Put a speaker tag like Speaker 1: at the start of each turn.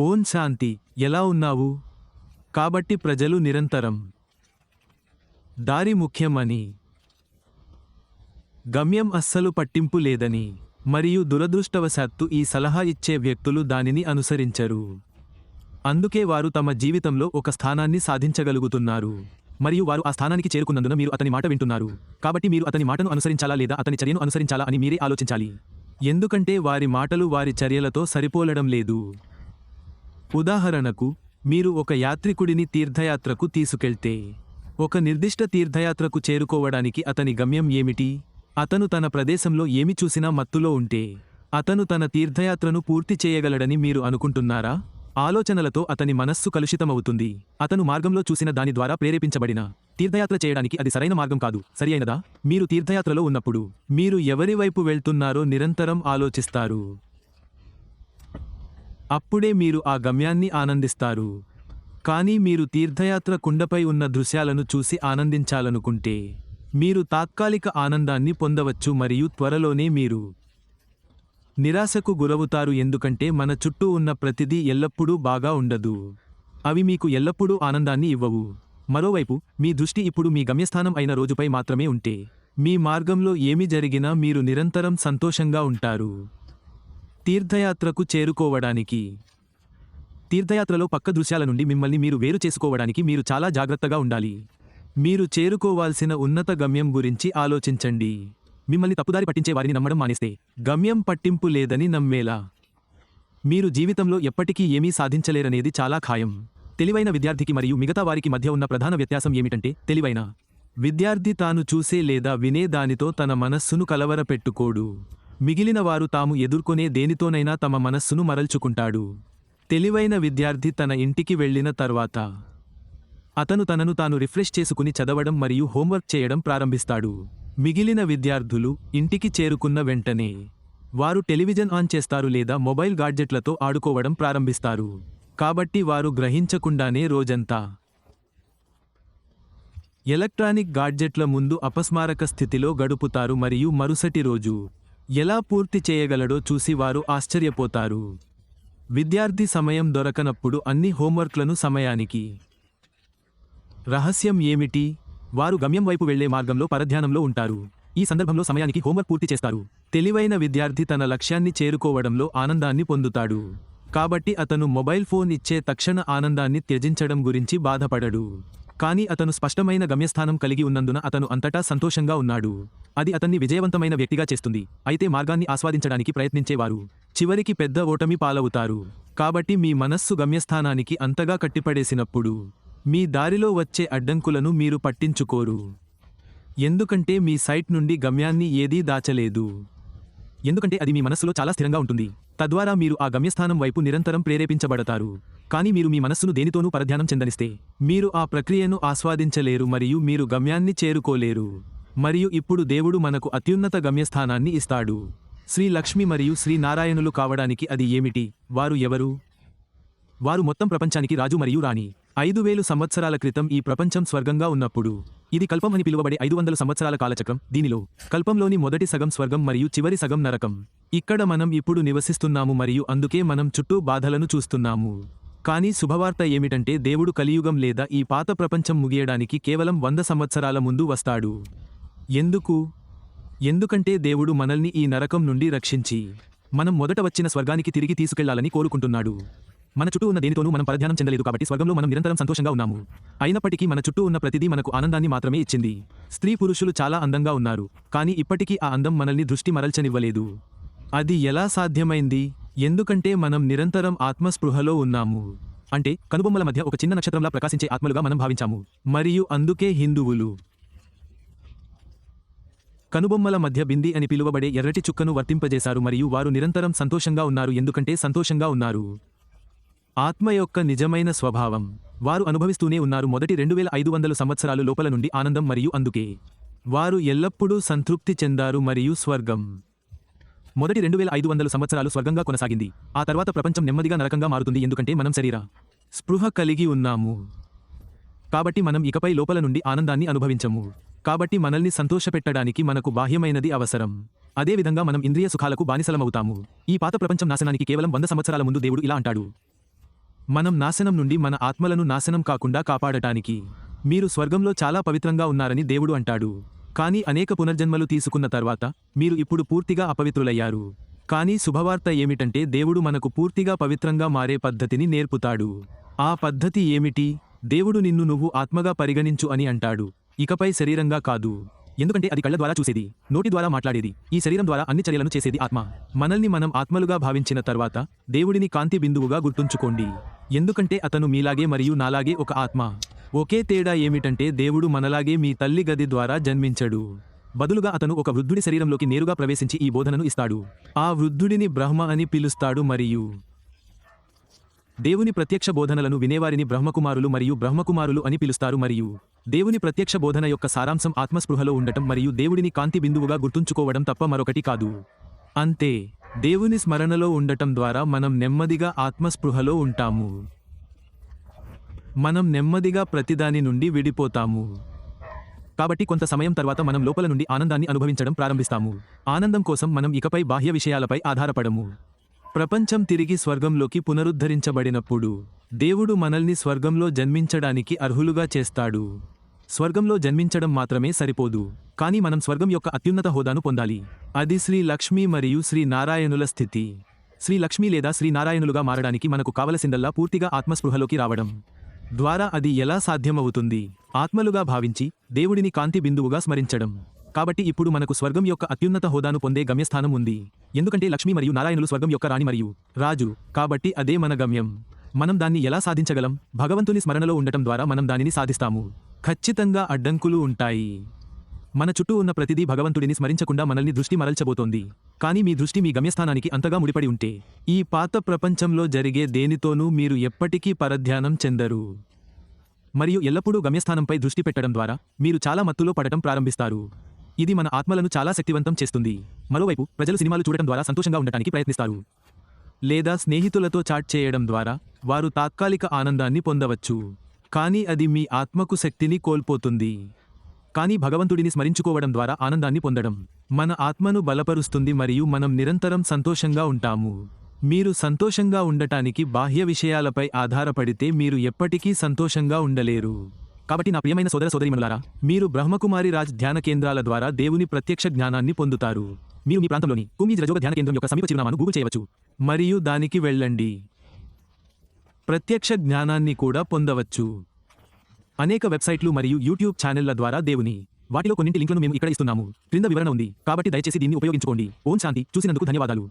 Speaker 1: ఓం శాంతి ఎలా ఉన్నావు? కాబట్టి ప్రజలు నిరంతరం. దారి ముఖ్యమని గమ్యం అస్సలు పట్టింపు లేదని మరియు దురదృష్టవశాత్తు ఈ సలహా ఇచ్చే వ్యక్తులు దానిని అనుసరించరు. అందుకే వారు తమ జీవితంలో ఒక స్థానాన్ని సాధించగలుగుతున్నారు. మరియు వారు ఆ స్థానానికి చేరుకున్నందున మీరు అతని మాట వింటున్నారు. కాబట్టి మీరు అతని మాటను అనుసరించాలా లేదా అతని చర్యను అనుసరించాలా అని మీరే ఆలోచించాలి. ఎందుకంటే వారి మాటలు వారి చర్యలతో సరిపోలడం లేదు. ఉదాహరణకు మీరు ఒక యాత్రికుడిని తీర్థయాత్రకు తీసుకెళ్తే ఒక నిర్దిష్ట తీర్థయాత్రకు చేరుకోవడానికి అతని గమ్యం ఏమిటి? అతను తన ప్రదేశంలో ఏమి చూసినా మత్తులో ఉంటే అతను తన తీర్థయాత్రను పూర్తి చేయగలడని మీరు అనుకుంటున్నారా? ఆలోచనలతో అతని మనస్సు కలుషితమవుతుంది. అతను మార్గంలో చూసిన దాని ద్వారా ప్రేరేపించబడిన తీర్థయాత్ర చేయడానికి అది సరైన మార్గం కాదు. సరియైనదా? మీరు తీర్థయాత్రలో ఉన్నప్పుడు మీరు ఎవరి వైపు వెళ్తున్నారో నిరంతరం ఆలోచిస్తారు. అప్పుడే మీరు ఆ గమ్యాన్ని ఆనందిస్తారు. కానీ మీరు తీర్థయాత్ర కుండపై ఉన్న దృశ్యాలను చూసి ఆనందించాలనుకుంటే మీరు తాత్కాలిక ఆనందాన్ని పొందవచ్చు మరియు త్వరలోనే మీరు నిరాశకు గురవుతారు ఎందుకంటే మన చుట్టూ ఉన్న ప్రతిదీ ఎల్లప్పుడూ బాగా ఉండదు. అవి మీకు ఎల్లప్పుడూ ఆనందాన్ని ఇవ్వవు. మరోవైపు మీ దృష్టి ఇప్పుడు మీ గమ్యస్థానం అయిన రోజుపై మాత్రమే ఉంటే మీ మార్గంలో ఏమి జరిగినా మీరు నిరంతరం సంతోషంగా ఉంటారు. తీర్థయాత్రకు చేరుకోవడానికి. తీర్థయాత్రలో పక్క దృశ్యాల నుండి మిమ్మల్ని మీరు వేరు చేసుకోవడానికి మీరు చాలా జాగ్రత్తగా ఉండాలి. మీరు చేరుకోవాల్సిన ఉన్నత గమ్యం గురించి ఆలోచించండి. మిమ్మల్ని తప్పుదారి పట్టించే వారిని నమ్మడం మానేస్తే గమ్యం పట్టింపు లేదని నమ్మేలా. మీరు జీవితంలో ఎప్పటికీ ఏమీ సాధించలేరనేది చాలా ఖాయం. తెలివైన విద్యార్థికి మరియు మిగతా వారికి మధ్య ఉన్న ప్రధాన వ్యత్యాసం ఏమిటంటే తెలివైన. విద్యార్థి తాను చూసే లేదా వినే దానితో తన మనస్సును కలవరపెట్టుకోడు. మిగిలిన వారు తాము ఎదుర్కొనే దేనితోనైనా తమ మనస్సును మరల్చుకుంటాడు. తెలివైన విద్యార్థి తన ఇంటికి వెళ్ళిన తర్వాత అతను తనను తాను రిఫ్రెష్ చేసుకుని చదవడం మరియు హోంవర్క్ చేయడం ప్రారంభిస్తాడు. మిగిలిన విద్యార్థులు ఇంటికి చేరుకున్న వెంటనే వారు టెలివిజన్ ఆన్ చేస్తారు లేదా మొబైల్ గాడ్జెట్లతో ఆడుకోవడం ప్రారంభిస్తారు. కాబట్టి వారు గ్రహించకుండానే రోజంతా ఎలక్ట్రానిక్ గాడ్జెట్ల ముందు అపస్మారక స్థితిలో గడుపుతారు మరియు మరుసటి రోజు ఎలా పూర్తి చేయగలడో చూసి వారు ఆశ్చర్యపోతారు. విద్యార్థి సమయం దొరకనప్పుడు అన్ని హోంవర్క్లను సమయానికి. రహస్యం ఏమిటి? వారు గమ్యం వైపు వెళ్ళే మార్గంలో పరధ్యానంలో ఉంటారు. ఈ సందర్భంలో సమయానికి హోంవర్క్ పూర్తి చేస్తారు. తెలివైన విద్యార్థి తన లక్ష్యాన్ని చేరుకోవడంలో ఆనందాన్ని పొందుతాడు. కాబట్టి అతను మొబైల్ ఫోన్ ఇచ్చే తక్షణ ఆనందాన్ని త్యజించడం గురించి బాధపడడు. కానీ అతను స్పష్టమైన గమ్యస్థానం కలిగి ఉన్నందున అతను అంతటా సంతోషంగా ఉన్నాడు. అది అతన్ని విజయవంతమైన వ్యక్తిగా చేస్తుంది. అయితే మార్గాన్ని ఆస్వాదించడానికి ప్రయత్నించేవారు. చివరికి పెద్ద ఓటమి పాలవుతారు. కాబట్టి మీ మనస్సు గమ్యస్థానానికి అంతగా కట్టిపడేసినప్పుడు మీ దారిలో వచ్చే అడ్డంకులను మీరు పట్టించుకోరు. ఎందుకంటే మీ సైట్ నుండి గమ్యాన్ని ఏదీ దాచలేదు. ఎందుకంటే అది మీ మనస్సులో చాలా స్థిరంగా ఉంటుంది. తద్వారా మీరు ఆ గమ్యస్థానం వైపు నిరంతరం ప్రేరేపించబడతారు. కానీ మీరు మీ మనస్సును దేనితోనూ పరధ్యానం చెందనిస్తే మీరు ఆ ప్రక్రియను ఆస్వాదించలేరు మరియు మీరు గమ్యాన్ని చేరుకోలేరు. మరియు ఇప్పుడు దేవుడు మనకు అత్యున్నత గమ్యస్థానాన్ని ఇస్తాడు. శ్రీ లక్ష్మి మరియు శ్రీ నారాయణులు కావడానికి అది ఏమిటి? వారు ఎవరు? వారు మొత్తం ప్రపంచానికి రాజు మరియు రాణి. ఐదు వేలు సంవత్సరాల క్రితం ఈ ప్రపంచం స్వర్గంగా ఉన్నప్పుడు. ఇది కల్పం అని పిలువబడే ఐదు వందల సంవత్సరాల కాలచక్రం. దీనిలో కల్పంలోని మొదటి సగం స్వర్గం మరియు చివరి సగం నరకం. ఇక్కడ మనం ఇప్పుడు నివసిస్తున్నాము మరియు అందుకే మనం చుట్టూ బాధలను చూస్తున్నాము. కానీ శుభవార్త ఏమిటంటే దేవుడు కలియుగం లేదా ఈ పాత ప్రపంచం ముగియడానికి కేవలం వంద సంవత్సరాల ముందు వస్తాడు. ఎందుకు? ఎందుకంటే దేవుడు మనల్ని ఈ నరకం నుండి రక్షించి మనం మొదట వచ్చిన స్వర్గానికి తిరిగి తీసుకెళ్ళాలని కోరుకుంటున్నాడు. మన చుట్టూ ఉన్న దేనితోనూ మనం పరధ్యానం చెందలేదు కాబట్టి స్వర్గంలో మనం నిరంతరం సంతోషంగా ఉన్నాము. అయినప్పటికీ మన చుట్టూ ఉన్న ప్రతిదీ మనకు ఆనందాన్ని మాత్రమే ఇచ్చింది. స్త్రీ పురుషులు చాలా అందంగా ఉన్నారు కానీ ఇప్పటికీ ఆ అందం మనల్ని దృష్టి మరల్చనివ్వలేదు. అది ఎలా సాధ్యమైంది? ఎందుకంటే మనం నిరంతరం ఆత్మస్పృహలో ఉన్నాము. అంటే కనుబొమ్మల మధ్య ఒక చిన్న నక్షత్రంలా ప్రకాశించే ఆత్మలుగా మనం భావించాము. మరియు అందుకే హిందువులు కనుబొమ్మల మధ్య బింది అని పిలువబడే ఎర్రటి చుక్కను వర్తింపజేశారు మరియు వారు నిరంతరం సంతోషంగా ఉన్నారు ఎందుకంటే సంతోషంగా ఉన్నారు. ఆత్మ యొక్క నిజమైన స్వభావం. వారు అనుభవిస్తూనే ఉన్నారు మొదటి రెండు వేల ఐదు వందల సంవత్సరాలు లోపల నుండి ఆనందం మరియు అందుకే. వారు ఎల్లప్పుడూ సంతృప్తి చెందారు మరియు స్వర్గం. మొదటి రెండు వేల ఐదు వందల సంవత్సరాలు స్వర్గంగా కొనసాగింది. ఆ తర్వాత ప్రపంచం నెమ్మదిగా నరకంగా మారుతుంది ఎందుకంటే మనం శరీర స్పృహ కలిగి ఉన్నాము. కాబట్టి మనం ఇకపై లోపల నుండి ఆనందాన్ని అనుభవించము. కాబట్టి మనల్ని సంతోషపెట్టడానికి మనకు బాహ్యమైనది అవసరం. అదేవిధంగా మనం ఇంద్రియ సుఖాలకు బానిసలమవుతాము. ఈ పాత ప్రపంచం నాశనానికి కేవలం వంద సంవత్సరాల ముందు దేవుడు ఇలా అంటాడు. మనం నాశనం నుండి మన ఆత్మలను నాశనం కాకుండా కాపాడటానికి మీరు స్వర్గంలో చాలా పవిత్రంగా ఉన్నారని దేవుడు అంటాడు. కానీ అనేక పునర్జన్మలు తీసుకున్న తర్వాత మీరు ఇప్పుడు పూర్తిగా అపవిత్రులయ్యారు. కానీ శుభవార్త ఏమిటంటే దేవుడు మనకు పూర్తిగా పవిత్రంగా మారే పద్ధతిని నేర్పుతాడు. ఆ పద్ధతి ఏమిటి? దేవుడు నిన్ను నువ్వు ఆత్మగా పరిగణించు అని అంటాడు. ఇకపై శరీరంగా కాదు. ఎందుకంటే అది కళ్ళ ద్వారా చూసేది నోటి ద్వారా మాట్లాడేది. ఈ శరీరం ద్వారా అన్ని చర్యలను చేసేది ఆత్మ. మనల్ని మనం ఆత్మలుగా భావించిన తర్వాత దేవుడిని కాంతి బిందువుగా గుర్తుంచుకోండి. ఎందుకంటే అతను మీలాగే మరియు నాలాగే ఒక ఆత్మ. ఒకే తేడా ఏమిటంటే దేవుడు మనలాగే మీ తల్లి గది ద్వారా జన్మించడు. బదులుగా అతను ఒక వృద్ధుడి శరీరంలోకి నేరుగా ప్రవేశించి ఈ బోధనను ఇస్తాడు. ఆ వృద్ధుడిని బ్రహ్మ అని పిలుస్తాడు మరియు దేవుని ప్రత్యక్ష బోధనలను వినేవారిని బ్రహ్మకుమారులు మరియు బ్రహ్మకుమారులు అని పిలుస్తారు మరియు దేవుని ప్రత్యక్ష బోధన యొక్క సారాంశం ఆత్మస్పృహలో ఉండటం మరియు దేవుడిని కాంతి బిందువుగా గుర్తుంచుకోవడం తప్ప మరొకటి కాదు. అంతే దేవుని స్మరణలో ఉండటం ద్వారా మనం నెమ్మదిగా ఆత్మస్పృహలో ఉంటాము. మనం నెమ్మదిగా ప్రతిదాని నుండి విడిపోతాము. కాబట్టి కొంత సమయం తర్వాత మనం లోపల నుండి ఆనందాన్ని అనుభవించడం ప్రారంభిస్తాము. ఆనందం కోసం మనం ఇకపై బాహ్య విషయాలపై ఆధారపడము. ప్రపంచం తిరిగి స్వర్గంలోకి పునరుద్ధరించబడినప్పుడు దేవుడు మనల్ని స్వర్గంలో జన్మించడానికి అర్హులుగా చేస్తాడు. స్వర్గంలో జన్మించడం మాత్రమే సరిపోదు కానీ మనం స్వర్గం యొక్క అత్యున్నత హోదాను పొందాలి. అది శ్రీ లక్ష్మి మరియు శ్రీ నారాయణుల స్థితి. శ్రీ లక్ష్మి లేదా శ్రీ నారాయణులుగా మారడానికి మనకు కావలసిందల్లా పూర్తిగా ఆత్మస్పృహలోకి రావడం. ద్వారా అది ఎలా సాధ్యమవుతుంది? ఆత్మలుగా భావించి దేవుడిని కాంతి బిందువుగా స్మరించడం. కాబట్టి ఇప్పుడు మనకు స్వర్గం యొక్క అత్యున్నత హోదాను పొందే గమ్యస్థానం ఉంది. ఎందుకంటే లక్ష్మి మరియు నారాయణులు స్వర్గం యొక్క రాణి మరియు రాజు. కాబట్టి అదే మన గమ్యం. మనం దాన్ని ఎలా సాధించగలం? భగవంతుని స్మరణలో ఉండటం ద్వారా మనం దానిని సాధిస్తాము. ఖచ్చితంగా అడ్డంకులు ఉంటాయి. మన చుట్టూ ఉన్న ప్రతిదీ భగవంతుడిని స్మరించకుండా మనల్ని దృష్టి మరల్చబోతోంది. కానీ మీ దృష్టి మీ గమ్యస్థానానికి అంతగా ముడిపడి ఉంటే ఈ పాత ప్రపంచంలో జరిగే దేనితోనూ మీరు ఎప్పటికీ పరధ్యానం చెందరు. మరియు ఎల్లప్పుడూ గమ్యస్థానంపై దృష్టి పెట్టడం ద్వారా మీరు చాలా మత్తులో పడటం ప్రారంభిస్తారు. ఇది మన ఆత్మలను చాలా శక్తివంతం చేస్తుంది. మరోవైపు ప్రజలు సినిమాలు చూడటం ద్వారా సంతోషంగా ఉండటానికి ప్రయత్నిస్తారు. లేదా స్నేహితులతో చాట్ చేయడం ద్వారా వారు తాత్కాలిక ఆనందాన్ని పొందవచ్చు. కానీ అది మీ ఆత్మకు శక్తిని కోల్పోతుంది. కానీ భగవంతుడిని స్మరించుకోవడం ద్వారా ఆనందాన్ని పొందడం మన ఆత్మను బలపరుస్తుంది మరియు మనం నిరంతరం సంతోషంగా ఉంటాము. మీరు సంతోషంగా ఉండటానికి బాహ్య విషయాలపై ఆధారపడితే మీరు ఎప్పటికీ సంతోషంగా ఉండలేరు. కాబట్టి నా ప్రియమైన సోదర సోదరిమనులారా మీరు బ్రహ్మకుమారి రాజ్ ధ్యాన కేంద్రాల ద్వారా దేవుని ప్రత్యక్ష జ్ఞానాన్ని పొందుతారు. మీరు మీ ప్రాంతంలోని కుమీజ్ రజోగ ధ్యాన కేంద్రం యొక్క సమీప చిరునామాను గూగుల్ చేయవచ్చు. మరియు దానికి వెళ్ళండి. ప్రత్యక్ష జ్ఞానాన్ని కూడా పొందవచ్చు. అనేక వెబ్సైట్లు మరియు యూట్యూబ్ ఛానళ్ళ ద్వారా దేవుని వాటిలో కొన్నింటి లింకులను మేము ఇక్కడ ఇస్తున్నాము. క్రింద వివరణ ఉంది. కాబట్టి దయచేసి దీన్ని ఉపయోగించుకోండి. ఓం శాంతి. చూసినందుకు ధన్యవాదాలు.